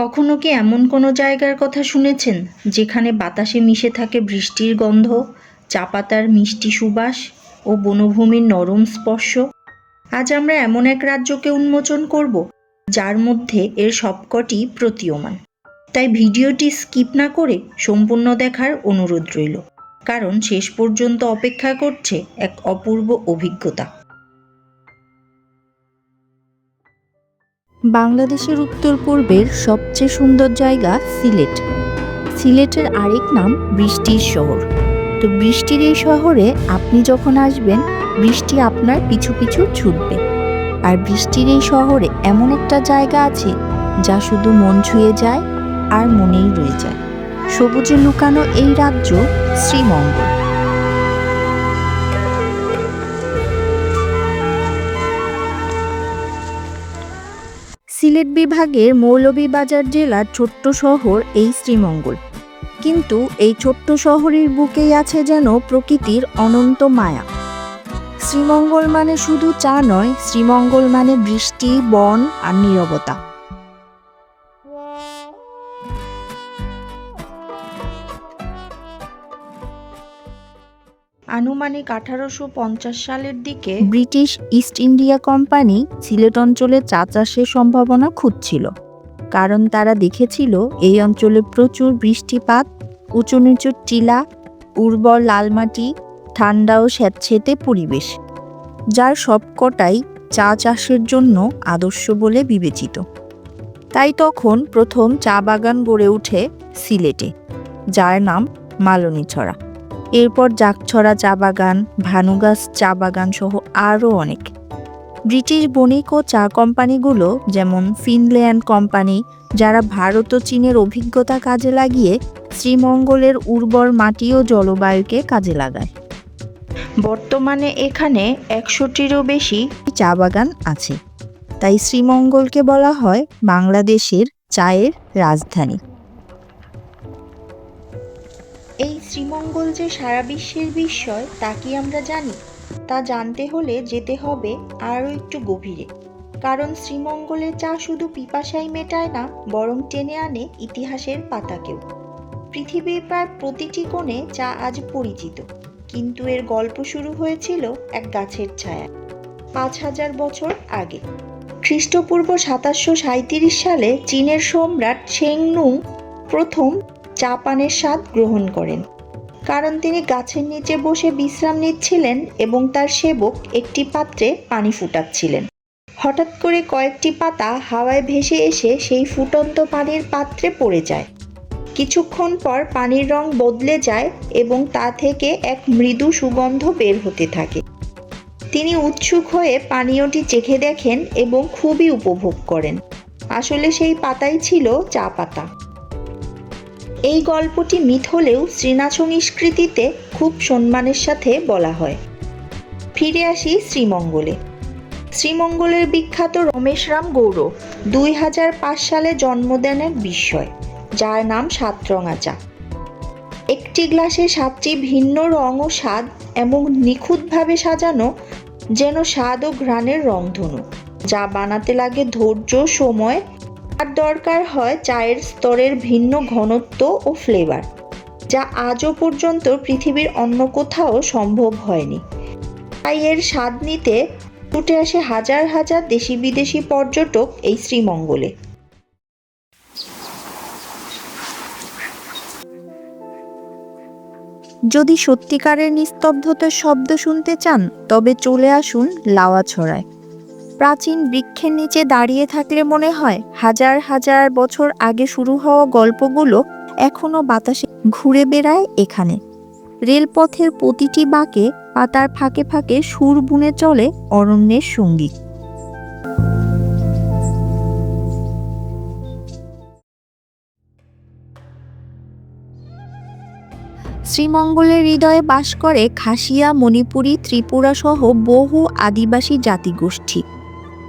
কখনো কি এমন কোনো জায়গার কথা শুনেছেন যেখানে বাতাসে মিশে থাকে বৃষ্টির গন্ধ চা পাতার মিষ্টি সুবাস ও বনভূমির নরম স্পর্শ? আজ আমরা এমন এক রাজ্যকে উন্মোচন করব, যার মধ্যে এর সবকটি প্রতীয়মান। তাই ভিডিওটি স্কিপ না করে সম্পূর্ণ দেখার অনুরোধ রইল, কারণ শেষ পর্যন্ত অপেক্ষা করছে এক অপূর্ব অভিজ্ঞতা। বাংলাদেশের উত্তর পূর্বের সবচেয়ে সুন্দর জায়গা সিলেট। সিলেটের আরেক নাম বৃষ্টির শহর। তো বৃষ্টির এই শহরে আপনি যখন আসবেন, বৃষ্টি আপনার পিছু পিছু ছুটবে। আর বৃষ্টির এই শহরে এমন একটা জায়গা আছে, যা শুধু মন ছুঁয়ে যায় আর মনেই রয়ে যায়। সবুজে লুকানো এই রাজ্য শ্রীমঙ্গল। সিলেট বিভাগের মৌলভীবাজার জেলার ছোট্ট শহর এই শ্রীমঙ্গল। কিন্তু এই ছোট্ট শহরের বুকেই আছে যেন প্রকৃতির অনন্ত মায়া। শ্রীমঙ্গল মানে শুধু চা নয়, শ্রীমঙ্গল মানে বৃষ্টি, বন আর নীরবতা। আনুমানিক আঠারোশো পঞ্চাশ সালের দিকে British East India Company Sylhet অঞ্চলে চা চাষের সম্ভাবনা খুঁজছিল, কারণ তারা দেখেছিল এই অঞ্চলে প্রচুর বৃষ্টিপাত উঁচু নিচু টিলা, উর্বর লাল মাটি ঠান্ডা ও স্যাঁতসেঁতে পরিবেশ, যার সবকটাই চা চাষের জন্য আদর্শ বলে বিবেচিত। তাই তখন প্রথম চা বাগান গড়ে ওঠে সিলেটে, যার নাম মালনীছড়া। এরপর জাকছড়া চা বাগান ভানুগাছ চা বাগান সহ আরও অনেক। ব্রিটিশ বণিক ও চা কোম্পানিগুলো, যেমন ফিনল্যান্ড কোম্পানি, যারা ভারত ও চীনের অভিজ্ঞতা কাজে লাগিয়ে শ্রীমঙ্গলের উর্বর মাটি ও জলবায়ুকে কাজে লাগায়। বর্তমানে এখানে একশোটিরও বেশি চা বাগান আছে। তাই শ্রীমঙ্গলকে বলা হয় বাংলাদেশের চায়ের রাজধানী। এই শ্রীমঙ্গল যে সারা বিশ্বের বিস্ময়, তা কি আমরা জানি? তা জানতে হলে যেতে হবে আরও একটু গভীরে। কারণ শ্রীমঙ্গলের চা শুধু পিপাসাই মেটায় না, বরং টেনে আনে ইতিহাসের পাতাকেও। পৃথিবীর প্রায় প্রতিটি কোণে চা আজ পরিচিত। কিন্তু এর গল্প শুরু হয়েছিল এক গাছের ছায়া পাঁচ হাজার বছর আগে। খ্রিস্টপূর্ব সাতাশশো সাঁইত্রিশ সালে চীনের সম্রাট শেংনুং প্রথম চা পানের স্বাদ গ্রহণ করেন। কারণ তিনি গাছের নিচে বসে বিশ্রাম নিচ্ছিলেন এবং তার সেবক একটি পাত্রে পানি ফুটাচ্ছিলেন। হঠাৎ করে কয়েকটি পাতা হাওয়ায় ভেসে এসে সেই ফুটন্ত পানির পাত্রে পড়ে যায়। কিছুক্ষণ পর পানির রং বদলে যায় এবং তা থেকে এক মৃদু সুগন্ধ বের হতে থাকে। তিনি উৎসুক হয়ে পানীয়টি চেখে দেখেন এবং খুবই উপভোগ করেন। আসলে সেই পাতাই ছিল চা পাতা। এই গল্পটি মিথ হলেও শ্রীনাথ সংস্কৃতিতে খুব সম্মানের সাথে বলা হয়। ফিরে আসি শ্রীমঙ্গলে। শ্রীমঙ্গলের বিখ্যাত রমেশরাম গৌর দুই হাজার পাঁচ সালে জন্ম দেন এক বিস্ময়, যার নাম সাতরঙা চা একটি গ্লাসে সাতটি ভিন্ন রং ও স্বাদ এবং নিখুঁতভাবে সাজানো যেন স্বাদ ও ঘ্রাণের রংধনু, যা বানাতে লাগে ধৈর্য, সময় আর দরকার হয় চায়ের স্তরের ভিন্ন ঘনত্ব ও ফ্লেভার যা আজও পর্যন্ত পৃথিবীর অন্য কোথাও সম্ভব হয়নি। তাই এর স্বাদ নিতে ছুটে আসে হাজার হাজার দেশি বিদেশি পর্যটক এই শ্রীমঙ্গলে। যদি সত্যিকারের নিস্তব্ধতার শব্দ শুনতে চান, তবে চলে আসুন লাওয়াছড়ায়। প্রাচীন বৃক্ষের নিচে দাঁড়িয়ে থাকলে মনে হয়, হাজার হাজার বছর আগে শুরু হওয়া গল্পগুলো এখনও বাতাসে ঘুরে বেড়ায় এখানে। রেলপথের প্রতিটি বাঁকে পাতার ফাঁকে ফাঁকে সুর বুনে চলে অরণ্যের সংগীত শ্রীমঙ্গলের হৃদয়ে বাস করে খাসিয়া, মণিপুরী ত্রিপুরা সহ বহু আদিবাসী জাতিগোষ্ঠী।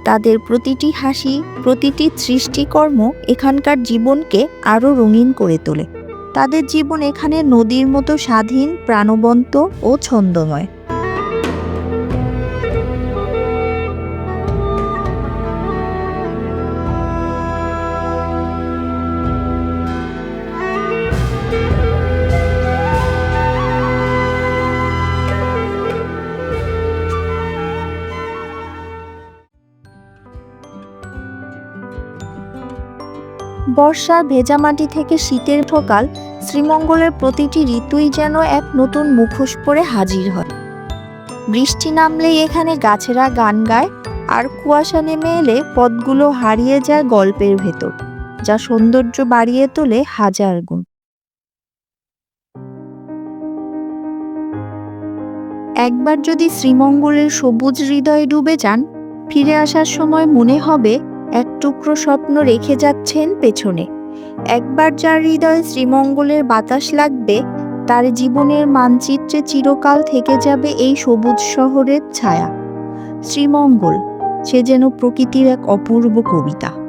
তাদের প্রতিটি হাসি, প্রতিটি সৃষ্টিকর্ম এখানকার জীবনকে আরও রঙিন করে তোলে। তাদের জীবন এখানে নদীর মতো স্বাধীন, প্রাণবন্ত ও ছন্দময়। বর্ষার ভেজা মাটি থেকে শীতের ঠোকাল শ্রীমঙ্গলের প্রতিটি ঋতুই যেন এক নতুন মুখোশ পরে হাজির হয়। বৃষ্টি নামলেই এখানে গাছেরা গান গায়, আর কুয়াশা নেমে এলে পথগুলো হারিয়ে যায় গল্পের ভেতর, যা সৌন্দর্য বাড়িয়ে তোলে হাজার গুণ। একবার যদি শ্রীমঙ্গলের সবুজ হৃদয়ে ডুবে যান, ফিরে আসার সময় মনে হবে এক টুকরো স্বপ্ন রেখে যাচ্ছেন পেছনে। একবার যার হৃদয়ে শ্রীমঙ্গলের বাতাস লাগবে, তার জীবনের মানচিত্রে চিরকাল থেকে যাবে এই সবুজ শহরের ছায়া। শ্রীমঙ্গল, সে যেন প্রকৃতির এক অপূর্ব কবিতা।